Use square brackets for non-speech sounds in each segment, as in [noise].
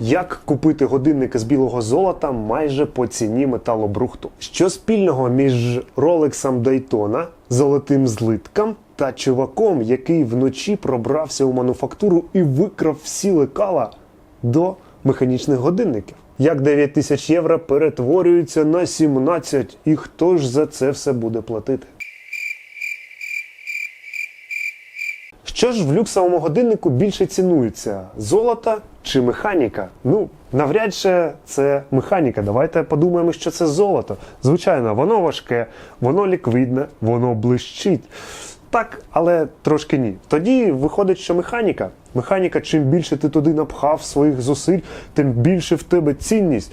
Як купити годинники з білого золота майже по ціні металобрухту? Що спільного між Ролексом Daytona, золотим злитком та чуваком, який вночі пробрався у мануфактуру і викрав всі лекала до механічних годинників? Як 9 тисяч євро перетворюється на 17, і хто ж за це все буде платити? Що ж в люксовому годиннику більше цінується: золото чи механіка? Ну, навряд чи це механіка. Давайте подумаємо, що це золото. Звичайно, воно важке, воно ліквідне, воно блищить. Так, але трошки ні. Тоді виходить, що механіка. Механіка, чим більше ти туди напхав своїх зусиль, тим більше в тебе цінність.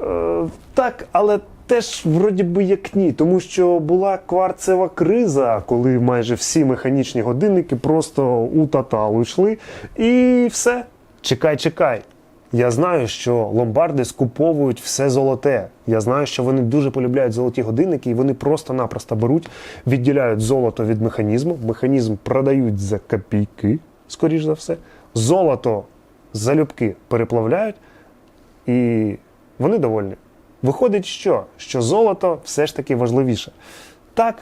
Е, так, але теж вроді би як ні, тому що була кварцева криза, коли майже всі механічні годинники просто у таталу йшли, і все. Чекай, чекай. Я знаю, що ломбарди скуповують все золоте. Я знаю, що вони дуже полюбляють золоті годинники, і вони просто-напросто беруть, відділяють золото від механізму. Механізм продають за копійки, скоріш за все. Золото залюбки переплавляють, і вони довольні. Виходить, що? Що золото все ж таки важливіше. Так,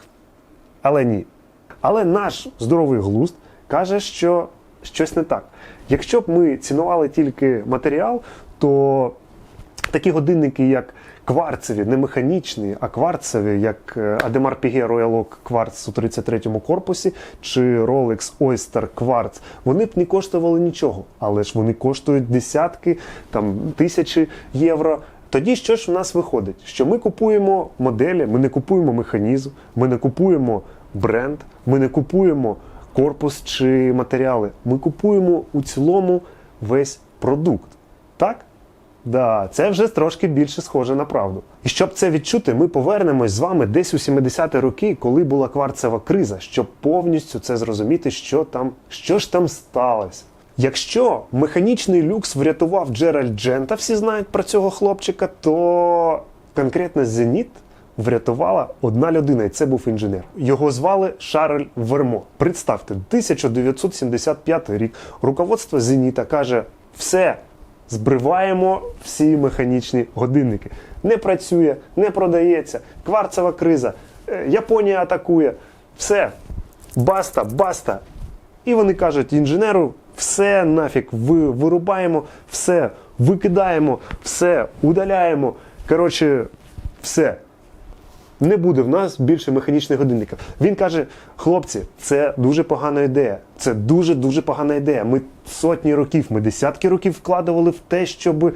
але ні. Але наш здоровий глузд каже, що щось не так. Якщо б ми цінували тільки матеріал, то такі годинники, як кварцеві, не механічні, а кварцеві, як Ademar Piguet Royal Oak кварц у 33-му корпусі чи Rolex Oyster кварц, вони б не коштували нічого, але ж вони коштують десятки, там тисячі євро. Тоді що ж в нас виходить? Що ми купуємо моделі, ми не купуємо механізм, ми не купуємо бренд, ми не купуємо корпус чи матеріали. Ми купуємо у цілому весь продукт. Так? Да, це вже трошки більше схоже на правду. І щоб це відчути, ми повернемось з вами десь у 70-ті роки, коли була кварцева криза, щоб повністю це зрозуміти, що там, що ж там сталося. Якщо механічний люкс врятував Джеральд Джента, всі знають про цього хлопчика, то конкретно Зеніт врятувала одна людина, і це був інженер. Його звали Шарль Вермо. Представте, 1975 рік. Руководство Зеніта каже: все, збриваємо всі механічні годинники. Не працює, не продається. Кварцева криза. е, Японія атакує. Все, баста, баста. І вони кажуть інженеру: все нафіг, ви вирубаємо, все, викидаємо, все, удаляємо. Коротше, все. Не буде в нас більше механічних годинників. Він каже: хлопці, це дуже погана ідея. Це дуже дуже погана ідея. Ми сотні років, ми десятки років вкладували в те, щоб е,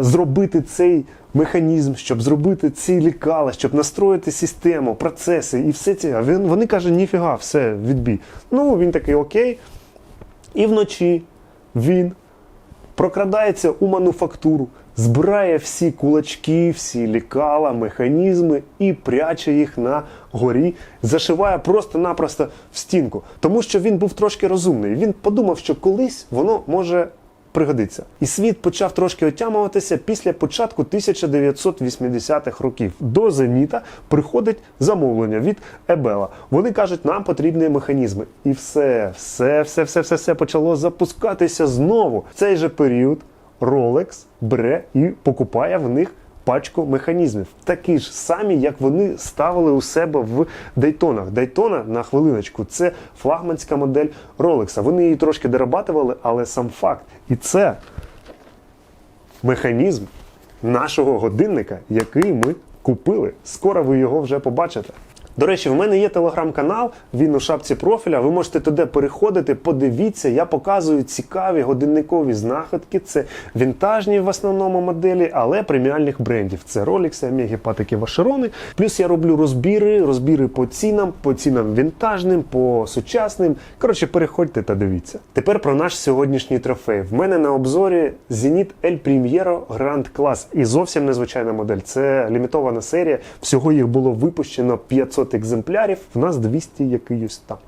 зробити цей механізм, щоб зробити ці лікала, щоб настроїти систему, процеси і все це. Він вони каже, ніфіга, все, відбій. Ну він такий окей. І вночі він прокрадається у мануфактуру, збирає всі кулачки, всі лікала, механізми і пряче їх на горі, зашиває просто-напросто в стінку. Тому що він був трошки розумний. Він подумав, що колись воно може пригодиться. І світ почав трошки отямуватися після початку 1980-х років. До Зеніта приходить замовлення від Ебела. Вони кажуть, нам потрібні механізми. І все, все, все, все, все, все почало запускатися знову. В цей же період Rolex бере і покупає в них. Пачку механізмів, такі ж самі, як вони ставили у себе в Дейтонах. Дейтона на хвилиночку, це флагманська модель Ролекса. Вони її трошки дорабатували, але сам факт. І це механізм нашого годинника, який ми купили. Скоро ви його вже побачите. До речі, в мене є телеграм-канал, він у шапці профіля. Ви можете туди переходити, подивіться. Я показую цікаві годинникові знаходки. Це вінтажні в основному моделі, але преміальних брендів. Це Rolex, Omega, Patek Vacheron. Плюс я роблю розбіри, розбіри по цінам, по цінам вінтажним, по сучасним. Коротше, переходьте та дивіться. Тепер про наш сьогоднішній трофей. В мене на обзорі Zenit El Primiero Grand Class. І зовсім незвичайна модель. Це лімітована серія. Всього їх було випущено 500 екземплярів. В нас 200 якийсь там.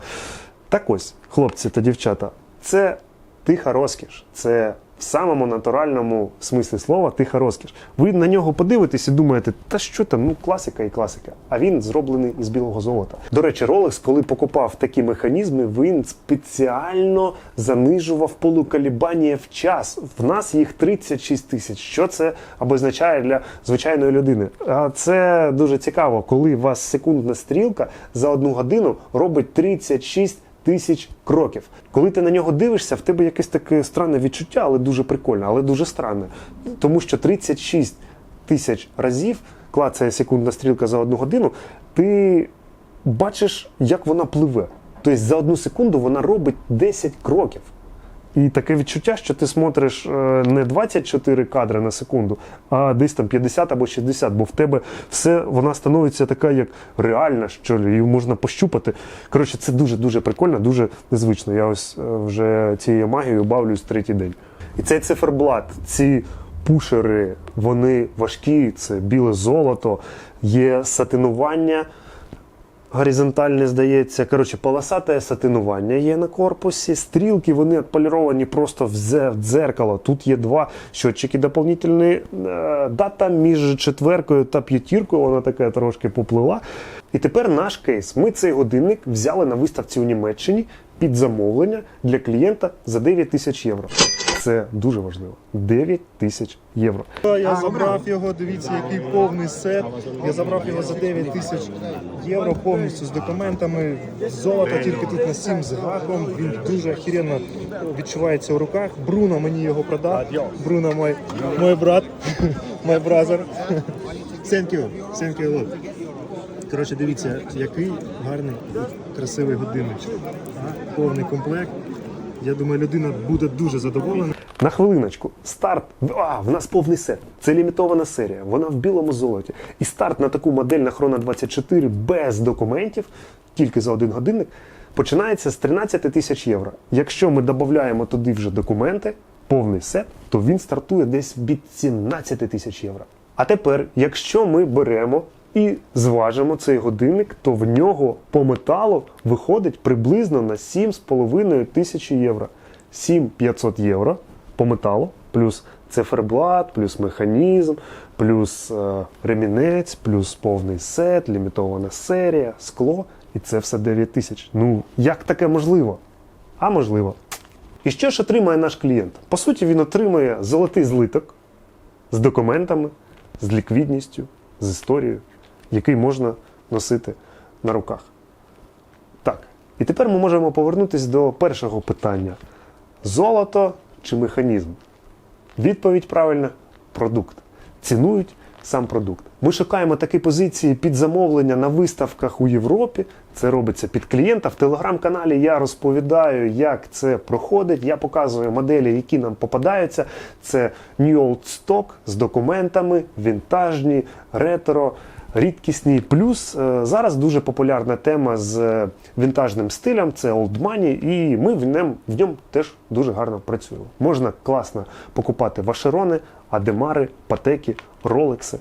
Так ось, хлопці та дівчата, це тиха розкіш. Це в самому натуральному смислі слова тиха розкіш. Ви на нього подивитесь і думаєте, та що там, ну класика і класика. А він зроблений із білого золота. До речі, Rolex, коли покупав такі механізми, він спеціально занижував полукалібання в час. В нас їх 36 тисяч. Що це обозначає для звичайної людини? А це дуже цікаво, коли у вас секундна стрілка за одну годину робить 36 тисяч кроків. Коли ти на нього дивишся, в тебе якесь таке странне відчуття, але дуже прикольне, але дуже странне. Тому що 36 тисяч разів клацає секундна стрілка за одну годину, ти бачиш, як вона пливе. Тобто за одну секунду вона робить 10 кроків. І таке відчуття, що ти смотриш е, не 24 кадри на секунду, а десь там 50 або 60, бо в тебе все вона становиться така, як реальна, що ли, її можна пощупати. Коротше, це дуже-дуже прикольно, дуже незвично. Я ось е, вже цією магією бавлюсь третій день. І цей циферблат, ці пушери, вони важкі, це біле золото, є сатинування горизонтальне, здається. Коротше, полосате сатинування є на корпусі. Стрілки вони відполіровані просто в в дзеркало. Тут є два щотчики доповнительні. Е, Дата між четверкою та п'ятіркою, вона така трошки поплила. І тепер наш кейс. Ми цей годинник взяли на виставці у Німеччині під замовлення для клієнта за 9 тисяч євро. Це дуже важливо. 9 тисяч євро. Я забрав його, дивіться, який повний сет. Я забрав його за 9 тисяч євро повністю з документами. Золото тільки тут на 7 з гаком. Він дуже охеренно відчувається у руках. Бруно мені його продав. Бруно мой, мой брат, [laughs] мой бразер. Thank you. Коротше, дивіться, який гарний, красивий годинничок. Повний комплект. Я думаю, людина буде дуже задоволена. На хвилиночку, старт. А, в нас повний сет. Це лімітована серія. Вона в білому золоті. І старт на таку модель на Chrono 24 без документів, тільки за один годинник, починається з 13 тисяч євро. Якщо ми додаємо туди вже документи, повний сет, то він стартує десь від 17 тисяч євро. А тепер, якщо ми беремо і зважимо цей годинник, то в нього по металу виходить приблизно на 7,5 тисячі євро. 7500 євро по металу, плюс циферблат, плюс механізм, плюс е, ремінець, плюс повний сет, лімітована серія, скло. І це все 9 тисяч. Ну, як таке можливо? А можливо. І що ж отримає наш клієнт? По суті, він отримує золотий злиток з документами, з ліквідністю, з історією, який можна носити на руках. Так, і тепер ми можемо повернутися до першого питання: золото чи механізм? Відповідь правильна продукт. Цінують сам продукт. Ми шукаємо такі позиції під замовлення на виставках у Європі. Це робиться під клієнта. В телеграм-каналі я розповідаю, як це проходить. Я показую моделі, які нам попадаються. Це New Old Stock з документами, вінтажні, ретро. Рідкісні плюс е, зараз дуже популярна тема з е, вінтажним стилем, це Old Money, і ми в ньому, в ньому теж дуже гарно працюємо. Можна класно покупати вашерони, адемари, патеки, ролекси.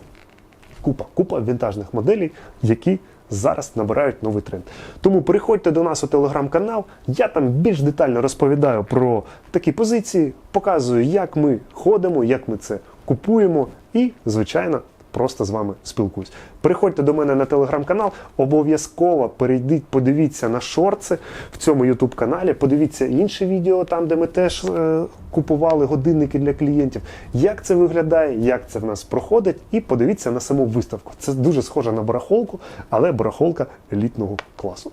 Купа, купа вінтажних моделей, які зараз набирають новий тренд. Тому переходьте до нас у телеграм-канал. Я там більш детально розповідаю про такі позиції, показую, як ми ходимо, як ми це купуємо, і, звичайно, просто з вами спілкуюсь. Приходьте до мене на телеграм-канал, обов'язково перейдіть, подивіться на шорти в цьому ютуб каналі, подивіться інші відео, там, де ми теж е, купували годинники для клієнтів. Як це виглядає, як це в нас проходить, і подивіться на саму виставку. Це дуже схоже на барахолку, але барахолка елітного класу.